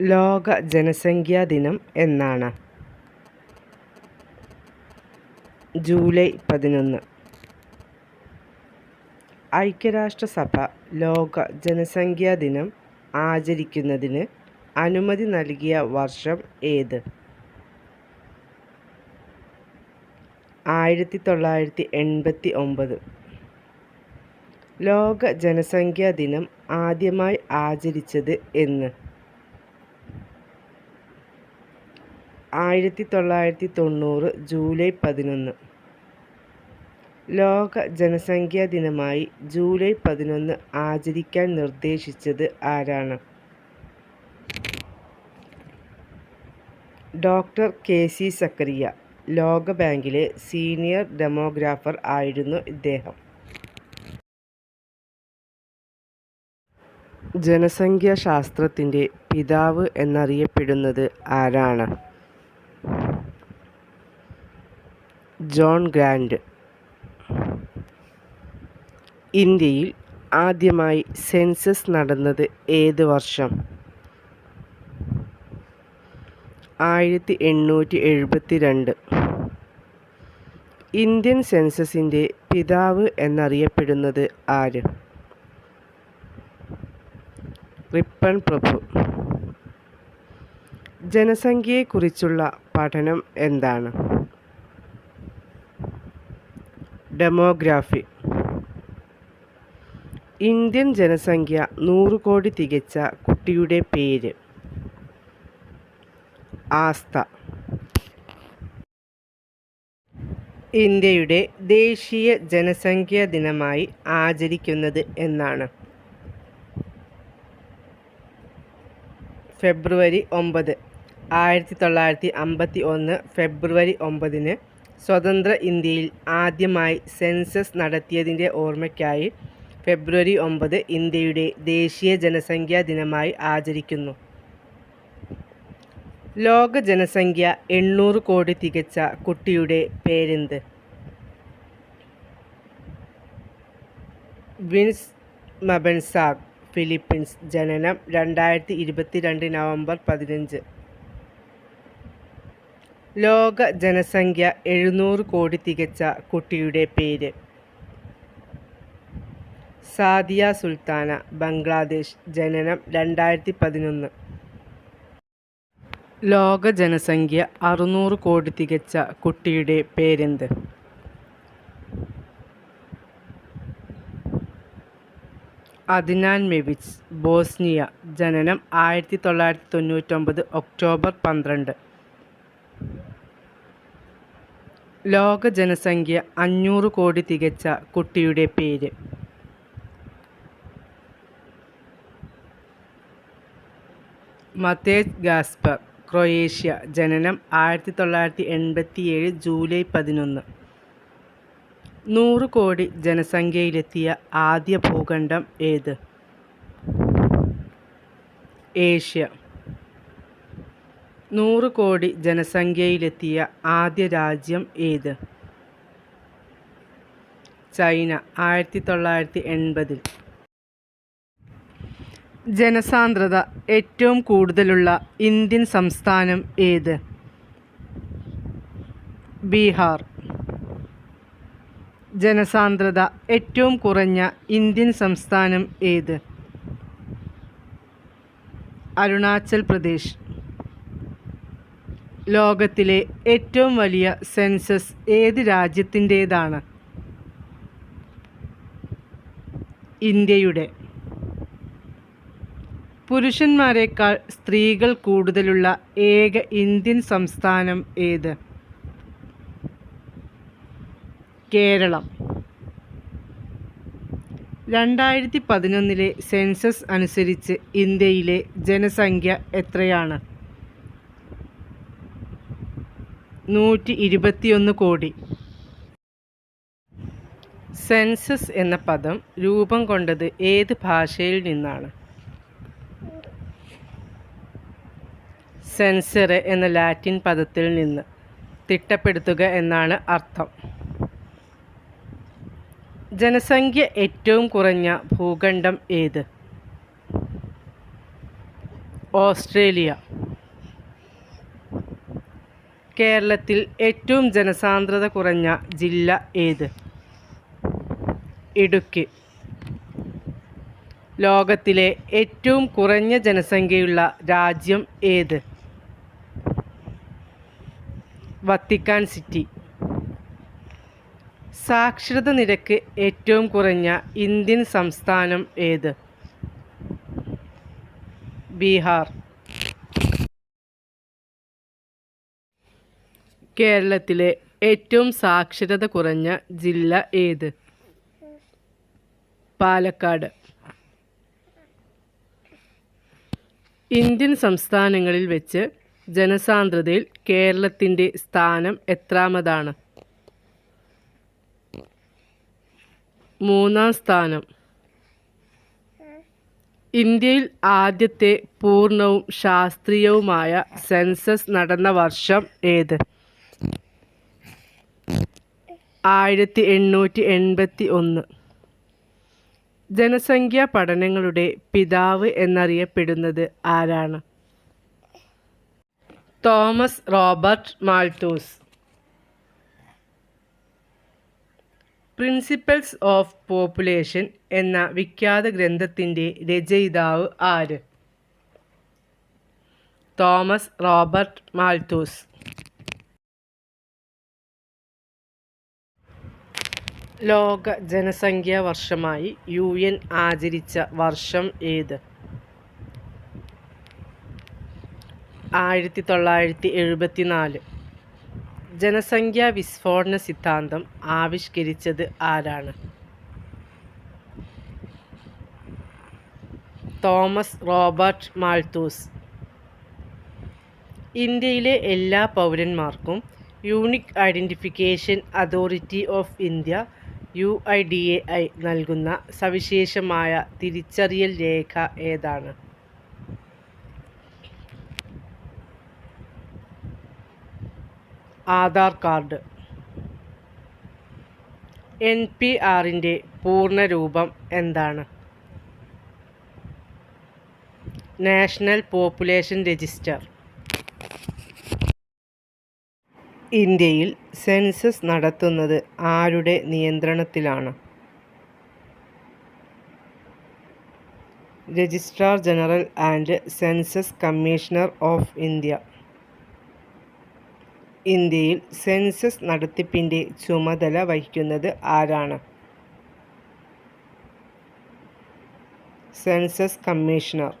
ലോക ജനസംഖ്യാ ദിനം എന്നാണ്. ജൂലൈ പതിനൊന്ന്. ഐക്യരാഷ്ട്രസഭ ലോക ജനസംഖ്യാ ദിനം ആചരിക്കുന്നതിന് അനുമതി നൽകിയ വർഷം ഏത്? ആയിരത്തി തൊള്ളായിരത്തി എൺപത്തി ഒമ്പത് ലോക ജനസംഖ്യാ ദിനം ആദ്യമായി ആചരിച്ചത് എന്ന്. ആയിരത്തി തൊള്ളായിരത്തി തൊണ്ണൂറ് ജൂലൈ പതിനൊന്ന്. ലോക ജനസംഖ്യാ ദിനമായി ജൂലൈ പതിനൊന്ന് ആചരിക്കാൻ നിർദ്ദേശിച്ചത് ആരാണ്? ഡോക്ടർ കെ സി സക്കറിയ ലോകബാങ്കിലെ സീനിയർ ഡെമോഗ്രാഫർ ആയിരുന്നു ഇദ്ദേഹം. ജനസംഖ്യാശാസ്ത്രത്തിന്റെ പിതാവ് എന്നറിയപ്പെടുന്നത് ആരാണ്? John Graunt. ഇന്ത്യയിൽ ആദ്യമായി സെൻസസ് നടന്നത് ഏത് വർഷം? ആയിരത്തി എണ്ണൂറ്റി എഴുപത്തി രണ്ട് ഇന്ത്യൻ സെൻസസിന്റെ പിതാവ് എന്നറിയപ്പെടുന്നത് ആര്? റിപ്പൺ പ്രഭു. ജനസംഖ്യയെക്കുറിച്ചുള്ള പഠനം എന്താണ്? ഡെമോഗ്രാഫി. ഇന്ത്യൻ ജനസംഖ്യ നൂറ് കോടി തികച്ച കുട്ടിയുടെ പേര്. ആസ്ത ഇന്ത്യയുടെ ദേശീയ ജനസംഖ്യാ ദിനമായി ആചരിക്കുന്നത് എന്നാണ്. ഫെബ്രുവരി ഒമ്പത്. ആയിരത്തി തൊള്ളായിരത്തി അമ്പത്തി ഒന്ന് ഫെബ്രുവരി ഒമ്പതിന് സ്വതന്ത്ര ഇന്ത്യയിൽ ആദ്യമായി സെൻസസ് നടത്തിയതിന്റെ ഓർമ്മയ്ക്കായി ഫെബ്രുവരി ഒമ്പത് ഇന്ത്യയുടെ ദേശീയ ജനസംഖ്യാ ദിനമായി ആചരിക്കുന്നു. ലോക ജനസംഖ്യ എണ്ണൂറ് കോടി തികച്ച കുട്ടിയുടെ പേരെന്ത്? വിൻസ് മബൻസാഗ് ഫിലിപ്പീൻസ് ജനനം രണ്ടായിരത്തി ഇരുപത്തിരണ്ട് നവംബർ പതിനഞ്ച്. ലോക ജനസംഖ്യ എഴുന്നൂറ് കോടി തികച്ച കുട്ടിയുടെ പേര്. സാദിയ സുൽത്താന ബംഗ്ലാദേശ് ജനനം രണ്ടായിരത്തി പതിനൊന്ന് ലോക ജനസംഖ്യ അറുന്നൂറ് കോടി തികച്ച കുട്ടിയുടെ പേരെന്ത്? അദിനാൻ മെവിച്ച് ബോസ്നിയ ജനനം ആയിരത്തി തൊള്ളായിരത്തി തൊണ്ണൂറ്റൊമ്പത് ഒക്ടോബർ പന്ത്രണ്ട്. ലോക ജനസംഖ്യ അഞ്ഞൂറ് കോടി തികച്ച കുട്ടിയുടെ പേര്. മത്തേജ് ഗാസ്പർ ക്രൊയേഷ്യ ജനനം ആയിരത്തി തൊള്ളായിരത്തി എൺപത്തി ഏഴ് ജൂലൈ പതിനൊന്ന്. നൂറ് കോടി ജനസംഖ്യയിലെത്തിയ ആദ്യ ഭൂഖണ്ഡം ഏത്? ഏഷ്യ. നൂറ് കോടി ജനസംഖ്യയിലെത്തിയ ആദ്യ രാജ്യം ഏത്? ചൈന ആയിരത്തി തൊള്ളായിരത്തി എൺപതിൽ ജനസാന്ദ്രത ഏറ്റവും കൂടുതലുള്ള ഇന്ത്യൻ സംസ്ഥാനം ഏത്? ബീഹാർ. ജനസാന്ദ്രത ഏറ്റവും കുറഞ്ഞ ഇന്ത്യൻ സംസ്ഥാനം ഏത്? അരുണാചൽ പ്രദേശ്. ലോകത്തിലെ ഏറ്റവും വലിയ സെൻസസ് ഏത് രാജ്യത്തിന്റേതാണ്? ഇന്ത്യയുടെ. പുരുഷന്മാരെക്കാൾ സ്ത്രീകൾ കൂടുതലുള്ള ഏക ഇന്ത്യൻ സംസ്ഥാനം ഏത്? കേരളം. രണ്ടായിരത്തി പതിനൊന്നിലെ സെൻസസ് അനുസരിച്ച് ഇന്ത്യയിലെ ജനസംഖ്യ എത്രയാണ്? നൂറ്റി ഇരുപത്തിയൊന്ന് കോടി. സെൻസസ് എന്ന പദം രൂപം കൊണ്ടത് ഏത് ഭാഷയിൽ നിന്നാണ്? സെൻസറ് എന്ന ലാറ്റിൻ പദത്തിൽ നിന്ന്. തിട്ടപ്പെടുത്തുക എന്നാണ് അർത്ഥം. ജനസംഖ്യ ഏറ്റവും കുറഞ്ഞ ഭൂഖണ്ഡം ഏത്? ഓസ്ട്രേലിയ. കേരളത്തിൽ ഏറ്റവും ജനസാന്ദ്രത കുറഞ്ഞ ജില്ല ഏത്? ഇടുക്കി. ലോകത്തിലെ ഏറ്റവും കുറഞ്ഞ ജനസംഖ്യയുള്ള രാജ്യം ഏത്? Vatican city. സാക്ഷരത നിരക്ക് ഏറ്റവും കുറഞ്ഞ ഇന്ത്യൻ സംസ്ഥാനം ഏത്? ബീഹാർ. കേരളത്തിലെ ഏറ്റവും സാക്ഷരത കുറഞ്ഞ ജില്ല ഏത്? പാലക്കാട്. ഇന്ത്യൻ സംസ്ഥാനങ്ങളിൽ വെച്ച് ജനസാന്ദ്രതയിൽ കേരളത്തിന്റെ സ്ഥാനം എത്രാമതാണ്? മൂന്നാം സ്ഥാനം. ഇന്ത്യയിൽ ആദ്യത്തെ പൂർണവും ശാസ്ത്രീയവുമായ സെൻസസ് നടന്ന വർഷം ഏത്? ആയിരത്തി എണ്ണൂറ്റി എൺപത്തി ഒന്ന് ജനസംഖ്യാ പഠനങ്ങളുടെ പിതാവ് എന്നറിയപ്പെടുന്നത് ആരാണ്? Thomas Robert Malthus. Principles of population എന്ന വിഖ്യാത ഗ്രന്ഥത്തിന്റെ രചയിതാവ് ആര്? Thomas Robert Malthus. ലോക ജനസംഖ്യാ വർഷമായി യു എൻ ആചരിച്ച വർഷം ഏത്? ആയിരത്തി തൊള്ളായിരത്തി എഴുപത്തി നാല് ജനസംഖ്യാ വിസ്ഫോടന സിദ്ധാന്തം ആവിഷ്കരിച്ചത് ആരാണ്? Thomas Robert Malthus. ഇന്ത്യയിലെ എല്ലാ പൗരന്മാർക്കും unique identification authority of India U I D A I നൽകുന്ന സവിശേഷമായ തിരിച്ചറിയൽ രേഖ ഏതാണ്? ആധാർ കാർഡ്. എൻ പി ആറിന്റെ പൂർണരൂപം എന്താണ്? National population register. ഇന്ത്യയിൽ സെൻസസ് നടത്തുന്നത് ആരുടെ നിയന്ത്രണത്തിലാണ്? Registrar general and census commissioner of India ഇന്ത്യയിൽ സെൻസസ് നടത്തിപ്പിന്റെ ചുമതല വഹിക്കുന്നത് ആരാണ്? Census commissioner